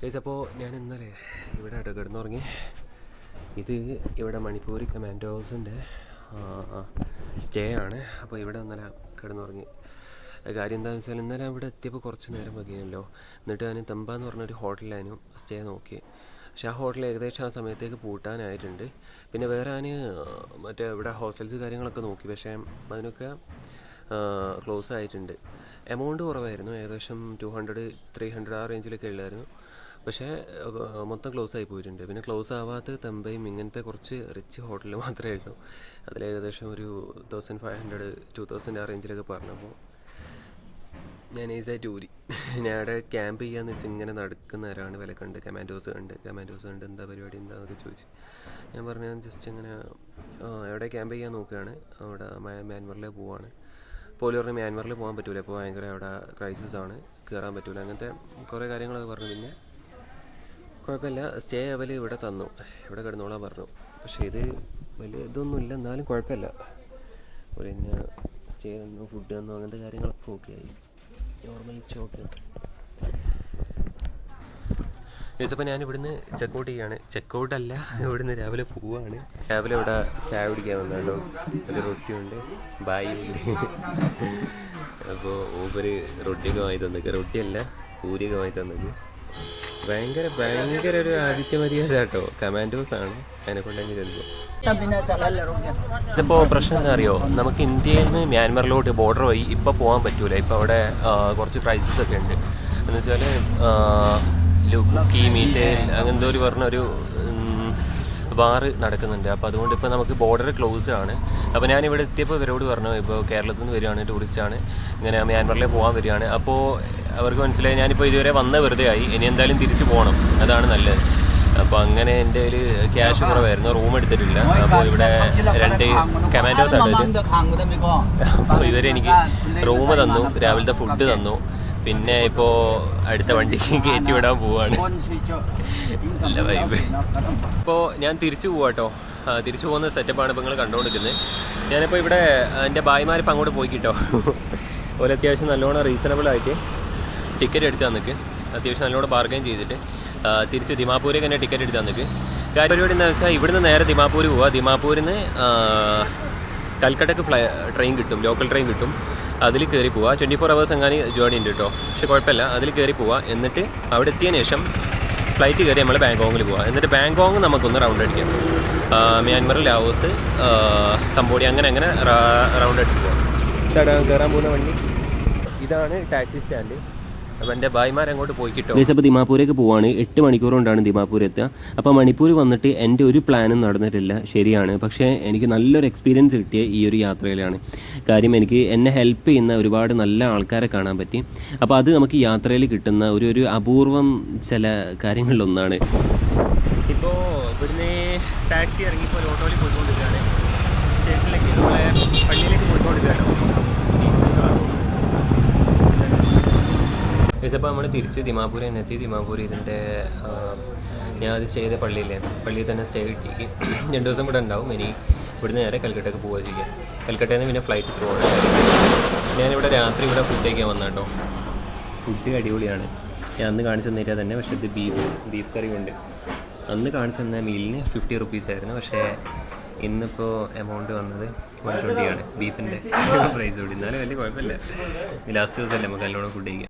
Guys അപ്പോൾ ഞാൻ ഇന്നലെ ഇവിടെ ആട്ടോ കിടന്നുറങ്ങി. ഇത് ഇവിടെ മണിപ്പൂരി കമാൻഡോസിന്റെ സ്റ്റേ ആണ്. അപ്പോൾ ഇവിടെ ഇന്നലെ കിടന്നുറങ്ങി. കാര്യം എന്താണെന്ന് വെച്ചാൽ ഇന്നലെ ഇവിടെ എത്തിയപ്പോൾ കുറച്ച് നേരം വൈകിയല്ലോ. എന്നിട്ട് ഞാൻ തമ്പ എന്ന് പറഞ്ഞൊരു ഹോട്ടലിലായിരുന്നു സ്റ്റേ നോക്കി. പക്ഷേ ആ ഹോട്ടൽ ഏകദേശം ആ സമയത്തേക്ക് പൂട്ടാനായിട്ടുണ്ട്. പിന്നെ വേറെ ഞാൻ മറ്റേ ഇവിടെ ഹോസ്റ്റൽസ് കാര്യങ്ങളൊക്കെ നോക്കി. പക്ഷേ അതിനൊക്കെ ക്ലോസ് ആയിട്ടുണ്ട്. എമൗണ്ട് കുറവായിരുന്നു. ഏകദേശം ടു ഹൺഡ്രഡ് ത്രീ ഹൺഡ്രഡ് ആ റേഞ്ചിലൊക്കെ ഉള്ളായിരുന്നു. പക്ഷേ മൊത്തം ക്ലോസ് ആയി പോയിട്ടുണ്ട്. പിന്നെ ക്ലോസ് ആവാത്ത തമ്പയും ഇങ്ങനത്തെ കുറച്ച് റിച്ച് ഹോട്ടൽ മാത്രമേ ഉള്ളൂ. അതിൽ ഏകദേശം ഒരു thousand five hundred two thousand ആ റേഞ്ചിലൊക്കെ പറഞ്ഞപ്പോൾ ഞാൻ ഈസായിട്ട് ഊരി. ഞാൻ അവിടെ ക്യാമ്പ് ചെയ്യാന്ന് വെച്ചാൽ ഇങ്ങനെ നടക്കുന്നവരാണ് വില കണ്ട് കമാൻഡോസ് കണ്ട്. കമാൻഡോസ് കണ്ട് എന്താ പരിപാടി എന്താന്നൊക്കെ ചോദിച്ചു. ഞാൻ പറഞ്ഞു ജസ്റ്റ് ഇങ്ങനെ എവിടെ ക്യാമ്പ് ചെയ്യാൻ നോക്കുകയാണ്. അവിടെ മ്യാൻമറിൽ പോവാണ്. പോലും പറഞ്ഞു മ്യാൻമറിൽ പോകാൻ പറ്റില്ല ഇപ്പോൾ ഭയങ്കര അവിടെ ക്രൈസിസ് ആണ്. കയറാൻ പറ്റില്ല അങ്ങനത്തെ കുറേ കാര്യങ്ങളൊക്കെ പറഞ്ഞു. പിന്നെ കുഴപ്പമില്ല. സ്റ്റേ അവൽ ഇവിടെ തന്നു. ഇവിടെ കിടന്നോളാൻ പറഞ്ഞു. പക്ഷേ ഇത് വലിയ ഇതൊന്നും ഇല്ല എന്നാലും കുഴപ്പമില്ല. പിന്നെ സ്റ്റേ തന്നു ഫുഡ് തന്നു അങ്ങനത്തെ കാര്യങ്ങളൊക്കെ ഓക്കെ ആയി. നോർമൽ ഓക്കെ അപ്പോൾ ഞാൻ ഇവിടുന്ന് ചെക്കൗട്ട് ചെയ്യാണ്. ചെക്കൗട്ട് അല്ല ഇവിടുന്ന് രാവിലെ പോവാണ്. രാവിലെ ഇവിടെ ചായ കുടിക്കാൻ വന്നാലോ ഒരു റൊട്ടിയുണ്ട് ബായി അപ്പോൾ ഊബർ റൊട്ടിയൊക്കെ വാങ്ങി തന്നേക്ക് റൊട്ടിയല്ല പൂരിയൊക്കെ വാങ്ങി തന്നേക്ക് ഭയങ്കര ഭയങ്കര ഒരു ആദിത്യമര്യാദ കേട്ടോ കമാൻഡോസ് ആണ് അതിനെ കൊണ്ടെങ്കിൽ ഇതിപ്പോ പ്രശ്നം എന്താ അറിയോ? നമുക്ക് ഇന്ത്യയിൽ നിന്ന് മ്യാൻമറിലോട്ട് ബോർഡർ വഴി ഇപ്പോൾ പോകാൻ പറ്റൂല. ഇപ്പോൾ അവിടെ കുറച്ച് ക്രൈസിസ് ഒക്കെ ഉണ്ട്. എന്ന് വെച്ചാൽ മീറ്റേൽ അങ്ങനത്തെ ഒരു പറഞ്ഞ ഒരു വാറ് നടക്കുന്നുണ്ട്. അപ്പോൾ അതുകൊണ്ട് ഇപ്പോൾ നമുക്ക് ബോർഡർ ക്ലോസ് ആണ്. അപ്പോൾ ഞാൻ ഇവിടെ എത്തിയപ്പോൾ ഇവരോട് പറഞ്ഞു ഇപ്പോൾ കേരളത്തിൽ നിന്ന് വരികയാണ് ടൂറിസ്റ്റാണ് ഇങ്ങനെ മ്യാൻമറിലേക്ക് പോകാൻ വരികയാണ്. അപ്പോൾ അവർക്ക് മനസ്സിലായി ഞാനിപ്പോൾ ഇതുവരെ വന്ന വെറുതെ ആയി ഇനി എന്തായാലും തിരിച്ചു പോകണം അതാണ് നല്ലത്. അപ്പോൾ അങ്ങനെ എന്റെ ഒരു ക്യാഷ് കുറവായിരുന്നു. റൂം എടുത്തിട്ടില്ല. അപ്പോൾ ഇവിടെ രണ്ട് കമാൻഡോസ് ആണ് അപ്പോൾ ഇവരെനിക്ക് റൂം തന്നു. രാവിലത്തെ ഫുഡ് തന്നു. പിന്നെ ഇപ്പോൾ അടുത്ത വണ്ടിക്ക് കയറ്റി വിടാൻ പോവാണ്. നല്ല വൈബ് ഇപ്പോൾ ഞാൻ തിരിച്ചു പോവാട്ടോ തിരിച്ചു പോകുന്ന സെറ്റപ്പാണ് ഇപ്പോൾ നിങ്ങൾ കണ്ടുകൊണ്ടിരിക്കുന്നത് ഞാനിപ്പോൾ ഇവിടെ എന്റെ ഭായിമാരിപ്പോൾ അങ്ങോട്ട് പോയി കിട്ടോ ഓരോ അത്യാവശ്യം നല്ലോണം റീസണബിൾ ആയിട്ട്. ടിക്കറ്റ് എടുത്ത് തന്നിക്ക്. അത്യാവശ്യം നല്ലോണം ബാർഗൈൻ ചെയ്തിട്ട്. തിരിച്ച് ദിമാപൂരേക്ക് തന്നെ ടിക്കറ്റ് എടുത്ത് തന്നിക്ക്. കാര്യം പരിപാടി എന്താ വെച്ചാൽ ഇവിടുന്ന് നേരെ ദിമാപൂർ പോവാം. ദിമാപൂരിൽ നിന്ന് കൽക്കട്ടക്ക് ഫ്ലൈ ട്രെയിൻ കിട്ടും. ലോക്കൽ ട്രെയിൻ കിട്ടും. അതിൽ കയറി പോവുക ട്വന്റി ഫോർ അവേഴ്സ് എങ്ങാനും ജേർണി ഉണ്ട് കേട്ടോ പക്ഷെ കുഴപ്പമില്ല. അതിൽ കയറി പോവുക എന്നിട്ട് അവിടെ എത്തിയതിന് ശേഷം ഫ്ലൈറ്റ് കയറി നമ്മൾ ബാങ്കോങ്ങിൽ പോവുക എന്നിട്ട് ബാങ്കോങ് നമുക്കൊന്ന് റൗണ്ട് അടിക്കാം. മ്യാൻമർ ലാവോസ് കമ്പോഡിയ അങ്ങനെ അങ്ങനെ റൗണ്ട് അടിച്ച് പോവാം. കയറാൻ പോകുന്ന വണ്ടി. ഇതാണ് ടാക്സി സ്റ്റാൻഡ്. അപ്പോൾ എന്റെ ഭായിമാർ അങ്ങോട്ട് പോയി കിട്ടും അപ്പോൾ ദിമാപൂരേക്ക് പോവാണ്. എട്ട് മണിക്കൂർ കൊണ്ടാണ് ദിമാപൂർ എത്തുക. അപ്പോൾ മണിപ്പൂർ വന്നിട്ട് എന്റെ ഒരു പ്ലാനും നടന്നിട്ടില്ല. ശരിയാണ്. പക്ഷേ എനിക്ക് നല്ലൊരു എക്സ്പീരിയൻസ് കിട്ടിയ ഈ ഒരു യാത്രയിലാണ്. കാര്യം എനിക്ക് എന്നെ ഹെൽപ്പ് ചെയ്യുന്ന ഒരുപാട് നല്ല ആൾക്കാരെ കാണാൻ പറ്റി. അപ്പോൾ അത് നമുക്ക് യാത്രയിൽ കിട്ടുന്ന ഒരു ഒരു അപൂർവം ചില കാര്യങ്ങളിലൊന്നാണ്. ഇപ്പോ ഇവിടുന്ന് ടാക്സി ഇറങ്ങിപ്പോൾ ഓട്ടോയിൽ പോയിക്കൊണ്ടിരിക്കുകയാണ് അപ്പോൾ നമ്മൾ തിരിച്ച് ദിമാപൂർ തന്നെ എത്തി. ദിമാപൂർ ഇതിന്റെ ഞാൻ അത് സ്റ്റേ ചെയ്ത പള്ളിയില്ലേ? പള്ളിയിൽ തന്നെ സ്റ്റേ കിട്ടി രണ്ട് ദിവസം ഇവിടെ ഉണ്ടാവും. ഇനി ഇവിടുന്ന് നേരെ കൽക്കട്ടയ്ക്ക് പോവുക ചെയ്യാം. കൽക്കട്ടയിൽ നിന്ന് പിന്നെ ഫ്ലൈറ്റ് ത്രൂ ആണ്. ഞാനിവിടെ രാത്രി ഇവിടെ ഫുഡ് കഴിക്കാൻ വന്ന കേട്ടോ ഫുഡ് അടിപൊളിയാണ്. ഞാൻ അന്ന് കാണിച്ചു തന്നില്ല തന്നെ പക്ഷേ ഇത് ബീഫ് ബീഫ് കറി ഉണ്ട് അന്ന് കാണിച്ചു തന്ന മീലിന് ഫിഫ്റ്റി റുപ്പീസ് ആയിരുന്നു. പക്ഷേ ഇന്നിപ്പോൾ എമൗണ്ട് വന്നത് വൺ ട്വന്റി ആണ്. ബീഫിന്റെ പ്രൈസ് കൂടി. എന്നാലും വലിയ കുഴപ്പമില്ല. ലാസ്റ്റ് ദിവസമല്ലേ നമുക്ക് നല്ലോണം ഫുഡ് കഴിക്കാം